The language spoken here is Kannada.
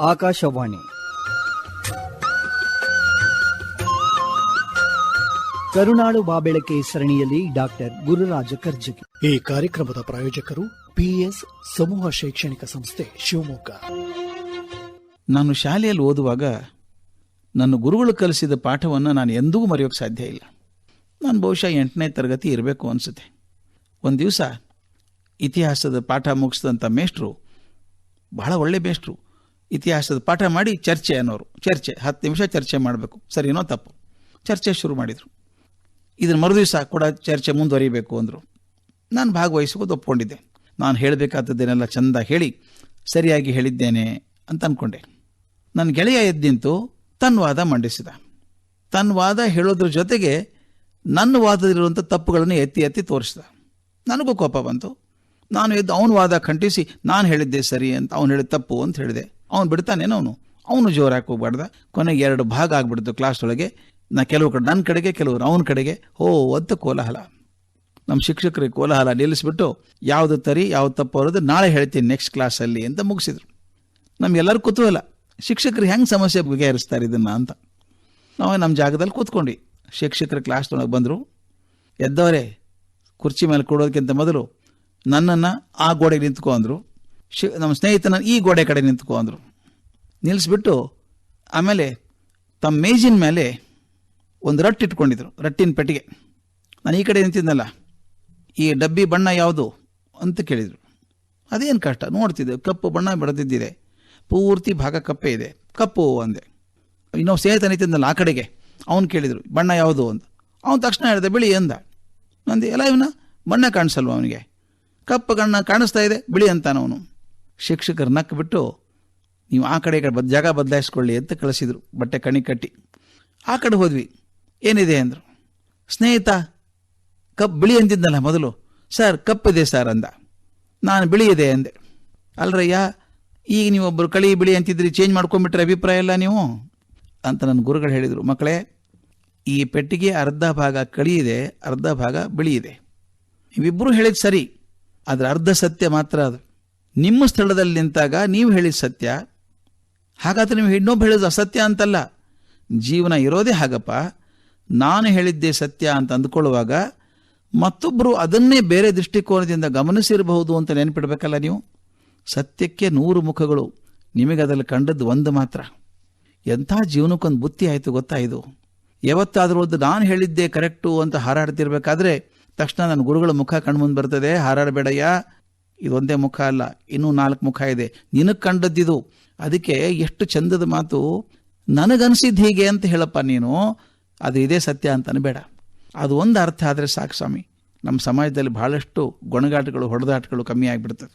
ಆಕಾಶವಾಣಿ. ಕರುಣಾಳು ಬಾಬೆಳಕೆ ಸರಣಿಯಲ್ಲಿ ಡಾಕ್ಟರ್ ಗುರುರಾಜ ಕರ್ಜಗಿ. ಈ ಕಾರ್ಯಕ್ರಮದ ಪ್ರಾಯೋಜಕರು ಪಿಎಸ್ ಸಮೂಹ ಶೈಕ್ಷಣಿಕ ಸಂಸ್ಥೆ ಶಿವಮೊಗ್ಗ. ನಾನು ಶಾಲೆಯಲ್ಲಿ ಓದುವಾಗ ನನ್ನ ಗುರುಗಳು ಕಲಿಸಿದ ಪಾಠವನ್ನು ನಾನು ಎಂದೂ ಮರೆಯೋಕೆ ಸಾಧ್ಯ ಇಲ್ಲ. ನಾನು ಬಹುಶಃ ಎಂಟನೇ ತರಗತಿ ಇರಬೇಕು ಅನಿಸುತ್ತೆ. ಒಂದು ದಿವಸ ಇತಿಹಾಸದ ಪಾಠ ಮುಗಿಸಿದಂಥ ಮೇಷ್ಟ್ರು ಬಹಳ ಒಳ್ಳೆ ಮೇಷ್ಟ್ರು ಇತಿಹಾಸದ ಪಾಠ ಮಾಡಿ ಚರ್ಚೆ ಅನ್ನೋರು, ಚರ್ಚೆ, ಹತ್ತು ನಿಮಿಷ ಚರ್ಚೆ ಮಾಡಬೇಕು. ಸರಿನೋ ತಪ್ಪು. ಚರ್ಚೆ ಶುರು ಮಾಡಿದರು. ಇದನ್ನ ಮರುದಿವಸ ಕೂಡ ಚರ್ಚೆ ಮುಂದುವರಿಬೇಕು ಅಂದರು. ನಾನು ಭಾಗವಹಿಸೋದು ಒಪ್ಕೊಂಡಿದ್ದೆ. ನಾನು ಹೇಳಬೇಕಾದದ್ದೇನೆಲ್ಲ ಚಂದ ಹೇಳಿ, ಸರಿಯಾಗಿ ಹೇಳಿದ್ದೇನೆ ಅಂತ ಅಂದ್ಕೊಂಡೆ ನನ್ನ ಗೆಳೆಯ ಎದ್ದಿಂತು ತನ್ನ ವಾದ ಮಂಡಿಸಿದ. ತನ್ನ ವಾದ ಹೇಳೋದ್ರ ಜೊತೆಗೆ ನನ್ನ ವಾದದಲ್ಲಿರುವಂಥ ತಪ್ಪುಗಳನ್ನು ಎತ್ತಿ ಎತ್ತಿ ತೋರಿಸಿದ. ನನಗೂ ಕೋಪ ಬಂತು. ನಾನು ಎದ್ದು ಅವನ ವಾದ ಖಂಡಿಸಿ ನಾನು ಹೇಳಿದ್ದೆ ಸರಿ ಅಂತ, ಅವನು ಹೇಳಿದ ತಪ್ಪು ಅಂತ ಹೇಳಿದೆ. ಅವನು ಬಿಡ್ತಾನೇನೋ ಅವನು? ಅವನು ಜೋರಾಗಿ ಹೋಗ್ಬಾರ್ದ ಕೊನೆಗೆ ಎರಡು ಭಾಗ ಆಗ್ಬಿಡ್ತು ಕ್ಲಾಸ್ ಒಳಗೆ. ನಾ ಕೆಲವು ಕಡೆ ನನ್ನ ಕಡೆಗೆ, ಕೆಲವರು ಅವನ ಕಡೆಗೆ. ಹೋ, ಅಂತ ಕೋಲಾಹಲ. ನಮ್ಮ ಶಿಕ್ಷಕರಿಗೆ ಕೋಲಾಹಲ ನಿಲ್ಲಿಸ್ಬಿಟ್ಟು, ಯಾವುದು ತರಿ, ಯಾವ್ದು ತಪ್ಪು ಅವರದು ನಾಳೆ ಹೇಳ್ತೀನಿ ನೆಕ್ಸ್ಟ್ ಕ್ಲಾಸಲ್ಲಿ ಅಂತ ಮುಗಿಸಿದ್ರು. ನಮಗೆಲ್ಲರೂ ಕುತೂಹಲ. ಶಿಕ್ಷಕರು ಹೆಂಗೆ ಸಮಸ್ಯೆ ಬಗೆಹರಿಸ್ತಾರೆ ಇದನ್ನು ಅಂತ. ನಾವು ನಮ್ಮ ಜಾಗದಲ್ಲಿ ಕೂತ್ಕೊಂಡು ಶಿಕ್ಷಕರ ಕ್ಲಾಸ್ನೊಳಗೆ ಬಂದರು. ಎದ್ದವರೇ, ಕುರ್ಚಿ ಮೇಲೆ ಕೊಡೋದಕ್ಕಿಂತ ಮೊದಲು ನನ್ನನ್ನು ಆ ಗೋಡೆಗೆ ನಿಂತ್ಕೊ ಅಂದರು ಶಿ, ನಮ್ಮ ಸ್ನೇಹಿತನ ಈ ಗೋಡೆ ಕಡೆ ನಿಂತ್ಕೊ ಅಂದರು. ನಿಲ್ಲಿಸ್ಬಿಟ್ಟು ಆಮೇಲೆ ತಮ್ಮ ಮೇಜಿನ ಮೇಲೆ ಒಂದು ರಟ್ಟು ಇಟ್ಕೊಂಡಿದ್ರು, ರಟ್ಟಿನ ಪೆಟ್ಟಿಗೆ. ನಾನು ಈ ಕಡೆ ನಿಂತಿದ್ನಲ್ಲ, ಈ ಡಬ್ಬಿ ಬಣ್ಣ ಯಾವುದು ಅಂತ ಕೇಳಿದರು. ಅದೇನು ಕಷ್ಟ, ನೋಡ್ತಿದ್ದೆ, ಕಪ್ಪು ಬಣ್ಣ ಬೆಳೆದಿದ್ದಿದೆ ಪೂರ್ತಿ ಭಾಗ ಕಪ್ಪೆ ಇದೆ, ಕಪ್ಪು ಅಂದೆ. ಇನ್ನೊಬ್ಬ ಸ್ನೇಹಿತ ನಿಂತಿದ್ದನಲ್ಲ ಆ ಕಡೆಗೆ, ಅವನು ಕೇಳಿದರು, ಬಣ್ಣ ಯಾವುದು ಅಂತ. ಅವನು ತಕ್ಷಣ ಹೇಳಿದೆ, ಬಿಳಿ ಅಂದ ನಂದು ಎಲ್ಲ ಇವನ ಬಣ್ಣ ಕಾಣಿಸಲ್ವ ಅವನಿಗೆ? ಕಪ್ಪು ಕಣ್ಣ ಕಾಣಿಸ್ತಾ ಇದೆ, ಬಿಳಿ ಅಂತಾನವನು ಶಿಕ್ಷಕರು ನಕ್ಕ ಬಿಟ್ಟು ನೀವು ಆ ಕಡೆ ಈ ಕಡೆ ಜಾಗ ಬದಲಾಯಿಸ್ಕೊಳ್ಳಿ ಅಂತ ಕಳಿಸಿದ್ರು. ಬಟ್ಟೆ ಕಣಿ ಕಟ್ಟಿ. ಆ ಕಡೆ ಹೋದ್ವಿ. ಏನಿದೆ ಅಂದರು. ಸ್ನೇಹಿತ, ಕಪ್ ಬಿಳಿ ಅಂತಿದ್ನಲ್ಲ ಮೊದಲು. ಸರ್ ಕಪ್ಪಿದೆ ಸರ್ ಅಂದ. ನಾನು ಬಿಳಿ ಇದೆ ಅಂದೆ. ಅಲ್ರಯ್ಯ, ಈಗ ನೀವೊಬ್ಬರು ಕಳಿ ಬಿಳಿ ಅಂತಿದ್ರಿ, ಚೇಂಜ್ ಮಾಡ್ಕೊಂಬಿಟ್ರೆ ಅಭಿಪ್ರಾಯ ಇಲ್ಲ ನೀವು? ಅಂತ ನನ್ನ ಗುರುಗಳು ಹೇಳಿದರು. ಮಕ್ಕಳೇ, ಈ ಪೆಟ್ಟಿಗೆ ಅರ್ಧ ಭಾಗ ಕಳಿ ಇದೆ, ಅರ್ಧ ಭಾಗ ಬಿಳಿ ಇದೆ. ನೀವಿಬ್ಬರೂ ಹೇಳಿದ ಸರಿ. ಆದರೆ ಅರ್ಧ ಸತ್ಯ ಮಾತ್ರ ಅದು. ನಿಮ್ಮ ಸ್ಥಳದಲ್ಲಿ ನಿಂತಾಗ ನೀವು ಹೇಳಿದ ಸತ್ಯ, ಹಾಗಾದ್ರೆ ನೀವು ಇನ್ನೊಬ್ಬ ಹೇಳಿದ ಅಸತ್ಯ ಅಂತಲ್ಲ. ಜೀವನ ಇರೋದೇ ಹಾಗಪ್ಪ. ನಾನು ಹೇಳಿದ್ದೆ ಸತ್ಯ ಅಂತ ಅಂದ್ಕೊಳ್ಳುವಾಗ ಮತ್ತೊಬ್ಬರು ಅದನ್ನೇ ಬೇರೆ ದೃಷ್ಟಿಕೋನದಿಂದ ಗಮನಿಸಿರಬಹುದು ಅಂತ ನೆನಪಿಡಬೇಕಲ್ಲ ನೀವು? ಸತ್ಯಕ್ಕೆ ನೂರು ಮುಖಗಳು, ನಿಮಗೆ ಅದರಲ್ಲಿ ಕಂಡದ್ದು ಒಂದು ಮಾತ್ರ. ಎಂಥ ಜೀವನಕ್ಕೊಂದು ಬುತ್ತಿ ಆಯಿತು ಗೊತ್ತಾ ಇದು? ಯಾವತ್ತಾದರೂ ಒಂದು ನಾನು ಹೇಳಿದ್ದೆ ಕರೆಕ್ಟು ಅಂತ ಹಾರಾಡ್ತಿರ್ಬೇಕಾದ್ರೆ ತಕ್ಷಣ ನನ್ನ ಗುರುಗಳ ಮುಖ ಕಣ್ಮುಂದು ಬರ್ತದೆ, ಹಾರಾಡಬೇಡಯ್ಯ. ಇದೊಂದೇ ಮುಖ ಅಲ್ಲ, ಇನ್ನೂ ನಾಲ್ಕು ಮುಖ ಇದೆ. ನಿನಗೆ ಕಂಡದ್ದಿದು. ಅದಕ್ಕೆ ಎಷ್ಟು ಚಂದದ ಮಾತು ನನಗನ್ಸಿದ್ದು ಹೀಗೆ ಅಂತ ಹೇಳಪ್ಪ ನೀನು. ಅದು ಇದೇ ಸತ್ಯ ಅಂತಾನೆ ಬೇಡ. ಅದು ಒಂದು ಅರ್ಥ ಆದರೆ ಸಾಕು ಸ್ವಾಮಿ. ನಮ್ಮ ಸಮಾಜದಲ್ಲಿ ಬಹಳಷ್ಟು ಗೊಣಗಾಟಗಳು, ಹೊಡೆದಾಟಗಳು ಕಮ್ಮಿ ಆಗಿಬಿಡ್ತದೆ.